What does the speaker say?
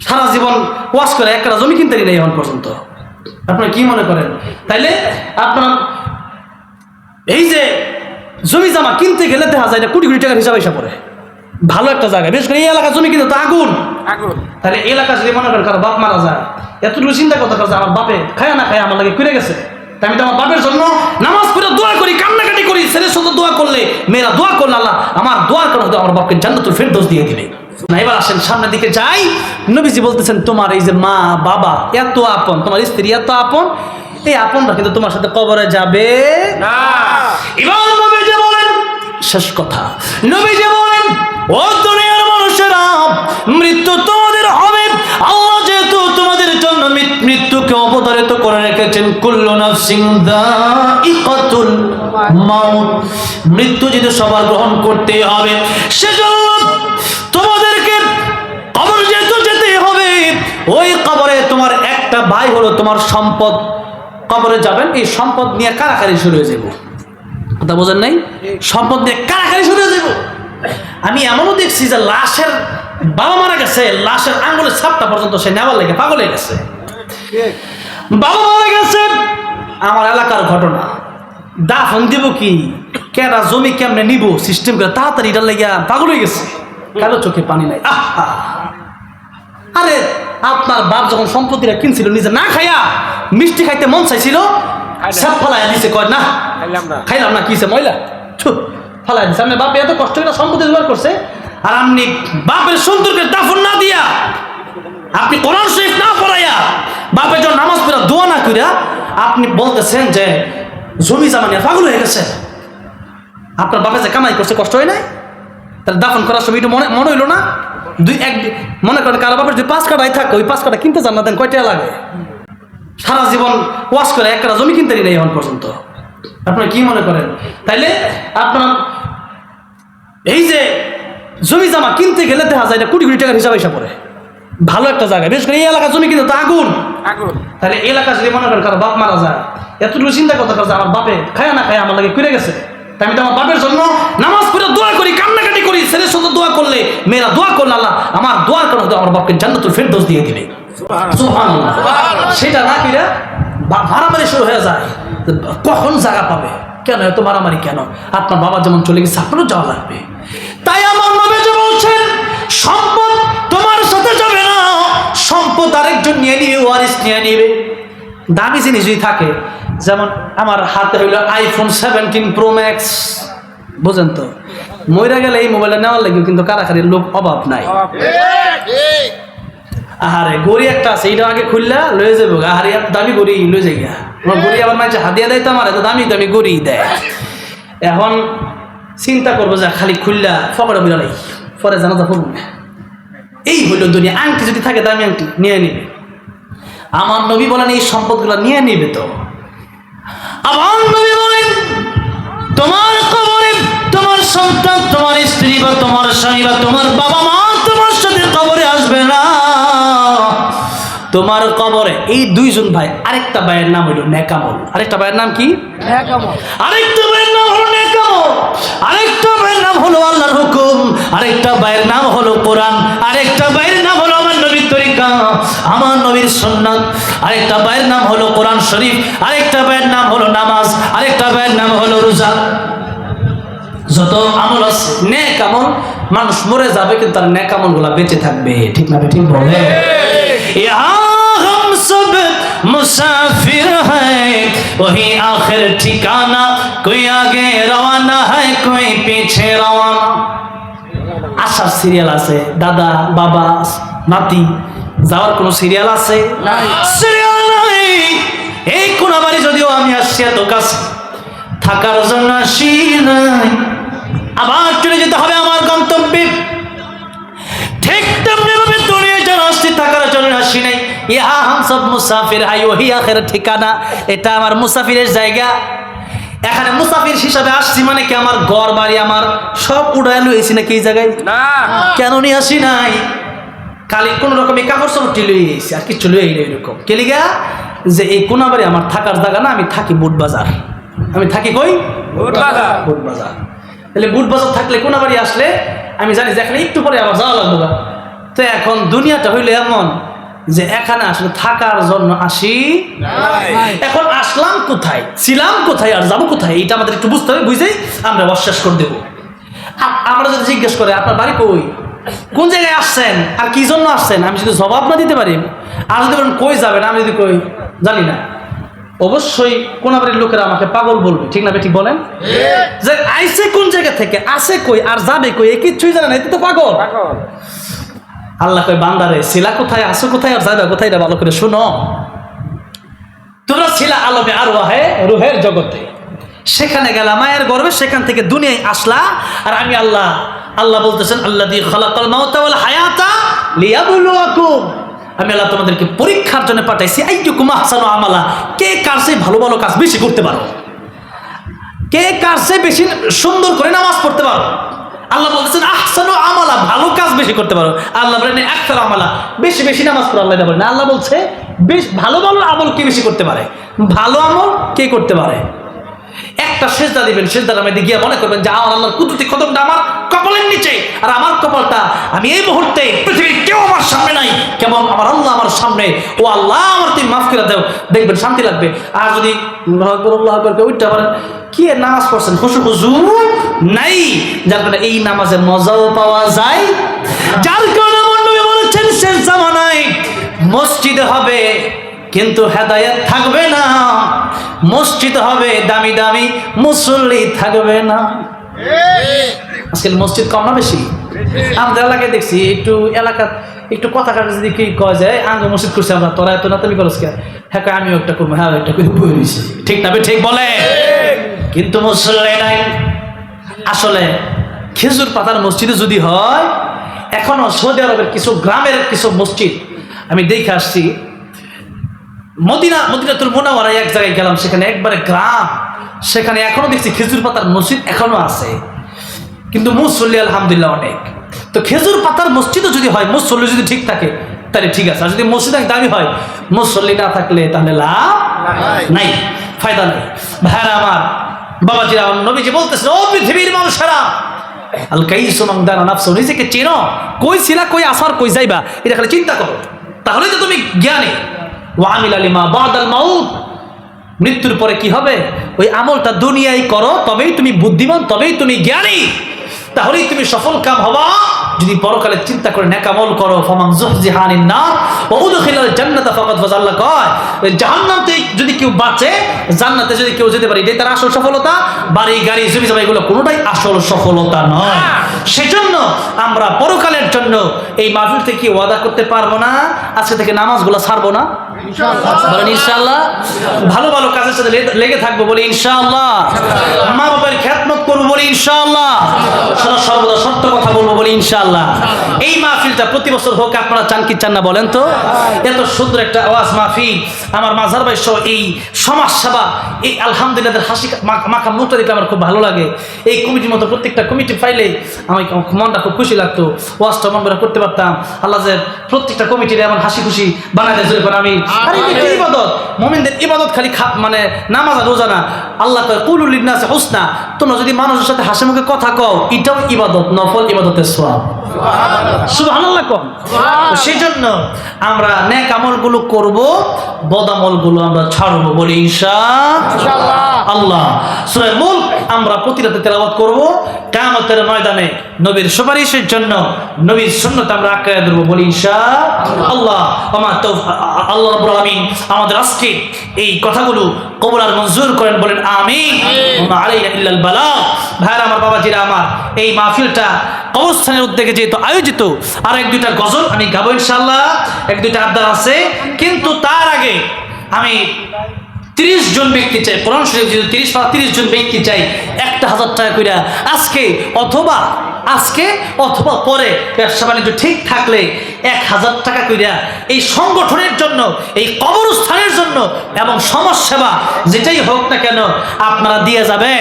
সারা জীবন wash করে একটা জমি কিনতে নেই এখন পর্যন্ত। আপনারা কি মনে করেন? তাইলে আপনার এই যে জমি জামা কিনতে গেলে দেখা যায় কোটি কোটি টাকার হিসাব হিসাব পড়ে। ভালো একটা জায়গা বিশেষ করে এই এলাকার জমি কিনতে তো আগুন। আগুন। তাহলে এলাকা যদি মনে করেন কারও বাপ মারা যায় এতটুকু চিন্তা করতে পারছে আমার বাপে খায় না খায় আমার লাগে ফিরে গেছে। আমি তো আমার বাপের জন্য নামাজ পড়ে দোয়া করি কান্নাকাটি করি ছেলের সাথে দোয়া করলে মেয়েরা দোয়া করলে আল্লাহ আমার দোয়ার কারণে হয়তো আমার বাপকে জান্নাতুল ফেরদৌস দিয়ে দিবে। না এবার আসেন সামনের দিকে যাই। নবীজি বলতেছেন তোমার এই যে মা বাবা এত আপন তোমার স্ত্রী এত আপন এই আপনটা কিন্তু তোমার সাথে কবরে যাবে না। নবীজি বলেন শেষ কথা। নবীজি বলেন ও দুনিয়ার মানুষেরা মৃত্যু তোমাদের অবতারিত করে রেখেছেন, কুল্লু নাফসিং মৃত্যু যদি সবার গ্রহণ করতে হবে, সেজন্য তোমাদেরকে কবর যেহেতু যেতে হবে, ওই কবরে তোমার একটা ভাই হলো তোমার সম্পদ। কবরে যাবেন, এই সম্পদ নিয়ে কারাকারি শুরু হয়ে যাব। কথা বোঝেন নাই? সম্পদ দিয়ে কারাকারি শুরু হয়ে যাব। আমি এমনও দেখছি যে লাশের বাবা মারা গেছে, লাশের আঙ্গুলের ছাপটা পর্যন্ত সে নেওয়ার লেগে পাগল গেছে। বাবা মারা গেছে। আমার এলাকার ঘটনা। দাফন দিব কি? কেনা জমি কেমনে নিব? সিস্টেম করে তাড়াতাড়ি এটা লেগে পাগল হয়ে গেছে। কারও চোখে পানি নাই। আরে আপনার বাপ যখন সম্পত্তিটা কিনছিল নিজে না খাইয়া মিষ্টি খাইতে মন চাইছিল। সব ফালাইয়া দিছে কয় না খাইলাম না। কিছে ময়লা? ফালাই দিছে। আপনি বাপে এত কষ্ট করে সম্পত্তি জোগাড় করছে আর আপনি বাপের সুন্দরকে দাফন না দিয়া আপনি কোরআন শরীফ না পড়াইয়া বাপের জন্য নামাজ করিয়া আপনি বলতেছেন যে জমি জামা নিয়ে পাগল হয়ে গেছে। আপনার বাপে যে কামাই করছে, কষ্ট হয় নাই? তাহলে দাফন করার সময় মনে মনে হইল না? দুই এক মনে করেন কারও বাপের যদি পাঁচ কাটাই থাকে, ওই পাঁচ কাটা কিনতে চান না, দেন কয়টা লাগে? সারা জীবন ওয়াশ করে একটা জমি কিনতে নেই এখন পর্যন্ত। আপনারা কি মনে করেন? তাইলে আপনার এই যে জমি জামা কিনতে গেলে দেখা যায় এটা কোটি কোটি টাকার হিসাব হিসাব পড়ে। ভালো একটা জায়গা। বিশেষ করে এই এলাকা জমি কিনতে তো আগুন। তাহলে এলাকা যদি মনে করেন কারও বাপ মারা যায় এতটুকু চিন্তা করতে পারছে আমার বাপে খায় না খায় আমার লাগে ফিরে গেছে। তাই আমি তো আমার বাপের জন্য নামাজ পড়ে দোয়া করি কান্নাকাটি করি ছেলের সাথে দোয়া করলে মেয়েরা দোয়া করলে আল্লাহ আমার দোয়ার কারণে আমার বাপকে জান্নাতুল ফেরদৌস দিয়ে দিবে। সেটা না কিরা মারামারি শুরু হয়ে যায়। কখন জায়গা পাবে? কেন এত মারামারি কেন? আপনার বাবা যেমন চলে গেছে আপনারও যাওয়া লাগবে। তাই দামি জিনিস যদি থাকে যেমন আমার হাতে হইল আইফোন সেভেন্টিন প্রো ম্যাক্স বুঝেন তো? মইরা গেলে এই মোবাইলটা নেওয়ার লাগে কিন্তু কারাকারির লোক অভাব নাই। আহারে গড়ি একটা আছে এইটা আগে খুললা লয়ে যাব আহারে দামি গড়ি লয়ে যাই গা। আমার গড়ি আবার মাঝে হাতিয়া দেয় তো আমার এত দামি দামি গড়ি দেয়। এখন চিন্তা করব যে খালি খুললা ফকড়া বুঝা নাই পরে জানাজা পড়ব এই হইল দুনিয়া। আংটি যদি থাকে দামি আংটি নিয়ে নিবে। আমার নবী বলেন এই সম্পদগুলো নিয়ে নিবে তো। আমার নবী বলেন তোমার কবরে তোমার সন্তান তোমার স্ত্রী বা তোমার স্বামী বা তোমার বাবা মা তোমার সাথে কবরে আসবে না। তোমার কবরে এই দুইজন ভাই আরেকটা ভাইয়ের নাম হইল নেকামল। আরেকটা ভাইয়ের নাম কি? আরেকটা ভাইয়ের নাম হলো নেকামল। আরেকটা ভাইয়ের নাম হলো আল্লাহর হুকুম। আরেকটা ভাইয়ের নাম হলো কোরআন। আরেকটা ভাইয়ের আমার নবীর সন্ন্যাত আরেকটা বায়ের নাম হলো কোরআন শরীফ, আরেকটা বায়ের নাম হলো নামাজ, আরেকটা বায়ের নাম হলো রোজা। যত আমল আছে, নেক আমল, মানুষ মরে যাবে, কিন্তু তার নেক আমলগুলা বেঁচে থাকবে। ঠিক না ঠিক বলে? মুসাফির হ্যাঁ ওই আখের ঠিকানা, কই আগে রওয়ানা হ্যাঁ কই পিছে রওয়ানা আসার সিরিয়াল আছে, দাদা, বাবা, নাতি যাওয়ার কোনো সিরিয়াল আছে? সিরিয়াল নাই। এই কোনাবাড়ি যদিও আমি আসছি এত কাছে থাকার জন্য আসি নাই। আবার চলে যেতে হবে আমার গন্তব্যে। ঠিক তেমনি ভাবে দুনিয়া যেন আসছি থাকার জন্য আসি নাই। ইহা হাম সব মুসাফির হাই ওহি আখের ঠিকানা। এটা আমার মুসাফিরের জায়গা। এখানে মুসাফির হিসাবে আসছি মানে কি আমার ঘর বাড়ি আমার সব উড়াই লইছি নাকি এই জায়গায়? না। কেন নিয়ে আসি নাই? খালি কোন রকম কাপড় সাপড়টি লইয়ে এসেছি আর কিছু লইয়ে এলো এরকম কেলিগা যে এই কোনাবাড়ি আমার থাকার জায়গা না আমি থাকি বুট বাজার আমি থাকি কই? বুট বাজার। বুট বাজার তাহলে বুট বাজার থাকলে কোনাবাড়ি আসলে আমি জানি যে এখানে একটু পরে আবার যাওয়া লাগবে তো এখন দুনিয়াটা হইল এমন যে এখানে আসলে থাকার জন্য আসি এখন আসলাম কোথায়? ছিলাম কোথায় আর যাব কোথায়? এটা আমাদের একটু বুঝতে হবে বুঝেই আমরা অশ্বাস করে দেবো। আমরা যদি জিজ্ঞেস করে আপনার বাড়ি কই? কোন জায়গায় আসছেন? আর কি জন্য আসছেন? আমি যদি জবাব না দিতে পারি আর যদি বলেন কই যাবেন আমি যদি কই জানি না। অবশ্যই কোন বাড়ির লোকেরা আমাকে পাগল বলবে ঠিক না ঠিক বলেন? যে আইসে কোন জায়গা থেকে আসে কই আর যাবে কই এ কিচ্ছুই জানে না এতে তো পাগল। আল্লাহ কই বান্দারে শিলা কোথায় আসো কোথায় আর যাবে কোথায় এটা ভালো করে শুনো। তোমরা শিলা আলমে আর ওয়াহে রুহের জগতে। সেখানে গেলা, মায়ের গর্বে সেখান থেকে দুনিয়ায় আসলা। আর আমি আল্লাহ আল্লাহ বলতেছেন আল্লাহ দিয়ে খলাকাল মাউতা ওয়াল হায়াতা লিয়াবলুয়াকুম। আমি আল্লাহ তোমাদেরকে পরীক্ষার জন্য পাঠাইছি, আইয়ুকুম আহসানু আমালা। কে কার চেয়ে ভালো ভালো কাজ বেশি করতে পারো? কে কার চেয়ে বেশি সুন্দর করে নামাজ পড়তে পারো? আল্লাহ বলতেছেন, আহসানু আমালা, ভালো কাজ বেশি করতে পারো। আল্লাহ বলেন একতার আমালা, বেশি বেশি নামাজ পড়ো। আল্লাহ বলেন, আল্লাহ বলছে, বেশ ভালো ভালো আমল কে বেশি করতে পারে? ভালো আমল কে করতে পারে? একটা সেজদা দিবেন, সেজদার মধ্যে গিয়ে মনে করবেন যে আমার আল্লাহর কুদরতি কদমটা আমার কপালের নিচে। আর আমার কপালটা আমি এই মুহূর্তে পৃথিবীর কেউ আমার সামনে নাই। কেমন আমার আল্লাহ আমার সামনে। ও আল্লাহ, আমার তুমি মাফ করে দাও। দেখবেন শান্তি লাগবে। আর যদি আল্লাহু উঠতে পারেন, কি নামাজ পড়ছেন? খুশু খুশু নাই। যার কারণে এই নামাজের মজাও পাওয়া যায়। যার কারণে নবী বলেছেন শেষ জামানায় মসজিদ হবে। কিন্তু হেদায়েত থাকবে না। মসজিদ হবে দামি দামি, মুসল্লি থাকবে না। আজকাল মসজিদ কম না বেশি? আমাদের এলাকায় দেখছি, একটু এলাকা একটু কথা কাটা যদি কি কয় যায় আঙ্গ মসজিদ করছি আমরা, তোরা এত নাতামি করস কে হ্যাঁ আমিও একটা করব হ্যাঁ একটা করে ঠিক না, ঠিক বলে? কিন্তু মুসল্লি নাই। আসলে খেজুর পাতার মসজিদে যদি হয়, এখনও সৌদি আরবের কিছু গ্রামের কিছু মসজিদ, আমি দেখে আসছি মদিনা মদিনাতুল মোনাওয়ারায় এক জায়গায় গেলাম সেখানে একবারে গ্রাম। সেখানে এখনও দেখছি খেজুর পাতার মসজিদ এখনও আছে। কিন্তু মুসল্লি আলহামদুলিল্লাহ অনেক। তো খেজুর পাতার মসজিদও যদি হয় মুসল্লি যদি ঠিক থাকে তাহলে ঠিক আছে। আর যদি মসজিদ এক দামি হয় মুসল্লি না থাকলে তাহলে লাভ নাই। ফায়দা নাই। ভাইরা আমার বাবাজিরা নবীজি বলতেছেন ও পৃথিবীর মানুষেরা আল কাইসু মান দানা নাফসু নিজেকে চেনো। কই ছিলা কই আসার কই যাইবা এটা খালি চিন্তা করো। তাহলে তো তুমি জ্ঞানী। ওয়ামিল আলিমা বাদাল মাউত। মৃত্যুর পরে কি হবে? ওই আমলটা দুনিয়ায় করো, তবেই তুমি বুদ্ধিমান, তবেই তুমি জ্ঞানী। তাহলেই তুমি সফল কাম হবা। যদি পরকালে চিন্তা করে নেকামল করো ফমান জুহজিহানিন ওয়া উদখিলাল জান্নাতা ফাকাদ ফাজ আল্লাহ কয় ওই জাহান্নাম থেকে যদি কেউ বাঁচে জান্নাতে যদি কেউ যেতে পারে এটাই তার আসল সফলতা। বাড়ি গাড়ি জমি জমা এগুলো কোনোটাই আসল সফলতা নয়। সেজন্য আমরা পরকালের জন্য এই মাহফিল থেকে ওয়াদা করতে পারব না আজকে থেকে নামাজগুলো ছাড়বো না। বলেন ইনশাআল্লাহ। ভালো ভালো কাজের সাথে লেগে থাকব বলে ইনশাআল্লাহ। মা বাবার খ্যাতমত করব বলে ইনশাআল্লাহ। সদা সর্বদা সত্য কথা বলব বলে ইনশাআল্লাহ। এই মাহফিলটা প্রতি বছর হোক আপনারা চান কি চান না বলেন তো? এত সুন্দর একটা আওয়াজ মাহফিল। আমার মাঝার ভাই সহ এই সমাজ সেবা এই আলহামদুলিল্লাহ হাসি মাখা মুখটা দেখলে আমার খুব ভালো লাগে। এই কমিটির মতো প্রত্যেকটা কমিটি ফাইলে আমার মনটা খুব খুশি লাগতো। ওয়াজটা মন করে করতে পারতাম। আল্লাহ প্রত্যেকটা কমিটির এমন হাসি খুশি বানাই দেয় করে আমি আরে ইবাদত? মোমিনদের ইবাদত খালি মানে নামাজ আর রোজা না। আল্লাহ কয় কুলুল লিন্নাসি হুসনা। তোমরা যদি মানুষের সাথে হাসি মুখে কথা কও এটাও ইবাদত নফল। ইবাদতের সওয়াব। সুবহানাল্লাহ কম। তো আমরা নেক আমলগুলো করব বদ আমলগুলো আমরা ছাড়বো বলি ঈশা আল্লাহ। সূরা মুলক আমরা প্রতি রাতে তেলাওয়াত করব। কিয়ামতের ময়দানে নবীর সুপারিশের জন্য নবীর সুন্নাত আমরা আঁকড়ে ধরবো বলি আল্লাহ। আমার তো আল্লাহ রাব্বুল আলামিন আমাদের আজকে এই কথাগুলো কবুল আর মঞ্জুর করেন বলেন আমিন। ওমা আলাইনা ইল্লাল বালাগ ভাইরা আমার বাবাজিরা আমার এই মাহফিলটা অবস্থানের উদ্যোগে যেহেতু আয়োজিত, আর এক দুইটা গজল আমি গাবো ইনশাল্লাহ এক দুইটা আবদার আছে। কিন্তু তার আগে আমি তিরিশ জন ব্যক্তি চাই, কোরআন শরীফ যদি তিরিশ বা তিরিশ জন ব্যক্তি চাই, একটা হাজার টাকা কইরা আজকে অথবা আজকে অথবা পরে ব্যবসা বাণিজ্য ঠিক থাকলে এক হাজার টাকা কইরা এই সংগঠনের জন্য, এই কবরস্থানের জন্য এবং সমাজ সেবা যেটাই হোক না কেন, আপনারা দিয়ে যাবেন।